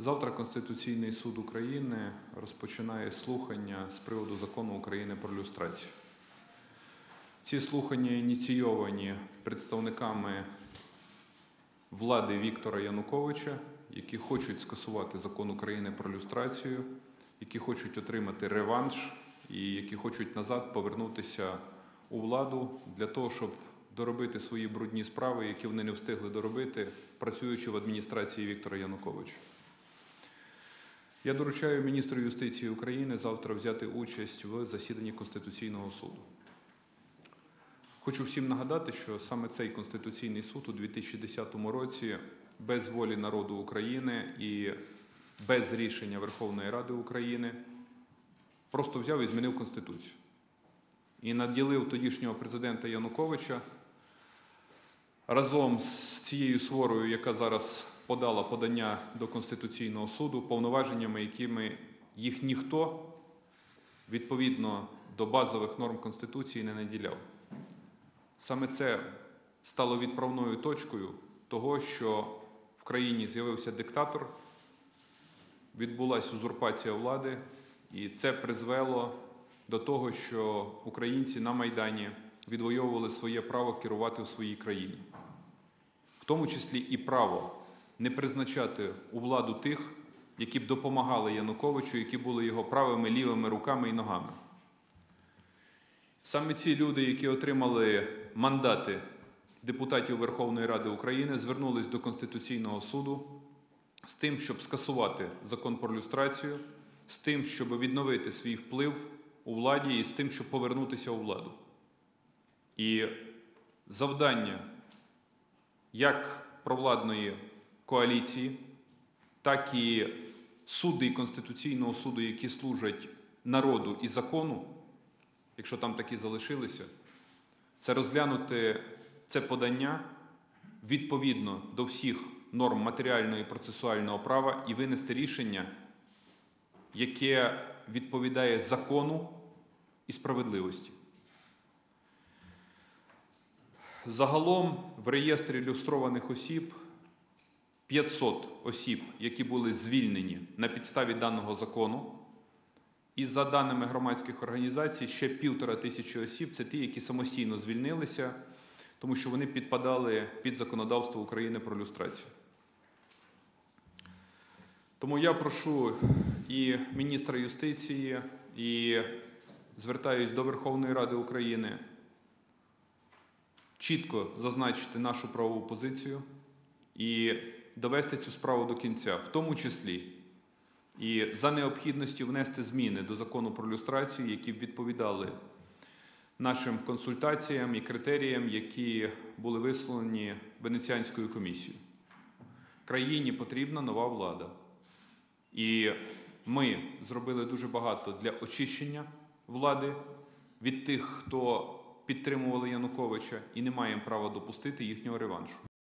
Завтра Конституційний суд України розпочинає слухання з приводу закону України про люстрацію. Ці слухання ініційовані представниками влади Віктора Януковича, які хочуть скасувати закон України про люстрацію, які хочуть отримати реванш і які хочуть назад повернутися у владу для того, щоб доробити свої брудні справи, які вони не встигли доробити, працюючи в адміністрації Віктора Януковича. Я доручаю міністру юстиції України завтра взяти участь в засіданні Конституційного суду. Хочу всім нагадати, що саме цей Конституційний суд у 2010 році без волі народу України і без рішення Верховної Ради України просто взяв і змінив Конституцію. І наділив тодішнього президента Януковича разом з цією сворою, яка зараз подала подання до Конституційного суду, повноваженнями, якими їх ніхто відповідно до базових норм Конституції не наділяв. Саме це стало відправною точкою того, що в країні з'явився диктатор, відбулася узурпація влади, і це призвело до того, що українці на Майдані відвоювали своє право керувати в своїй країні, в тому числі і право не призначати у владу тих, які б допомагали Януковичу, які були його правими лівими руками і ногами. Саме ці люди, які отримали мандати депутатів Верховної Ради України, звернулись до Конституційного суду з тим, щоб скасувати закон про люстрацію, з тим, щоб відновити свій вплив у владі і з тим, щоб повернутися у владу. І завдання як провладної коаліції, так і судді Конституційного суду, які служать народу і закону, якщо там такі залишилися, це розглянути це подання відповідно до всіх норм матеріального і процесуального права і винести рішення, яке відповідає закону і справедливості. Загалом в реєстрі ілюстрованих осіб 500 осіб, які були звільнені на підставі даного закону. І за даними громадських організацій, ще півтора тисячі осіб це ті, які самостійно звільнилися, тому що вони підпадали під законодавство України про люстрацію. Тому я прошу і міністра юстиції, і звертаюсь до Верховної Ради України чітко зазначити нашу правову позицію і довести цю справу до кінця, в тому числі і за необхідності внести зміни до закону про люстрацію, які б відповідали нашим консультаціям і критеріям, які були висловлені Венеціанською комісією. Країні потрібна нова влада. І ми зробили дуже багато для очищення влади від тих, хто підтримували Януковича, і не маємо права допустити їхнього реваншу.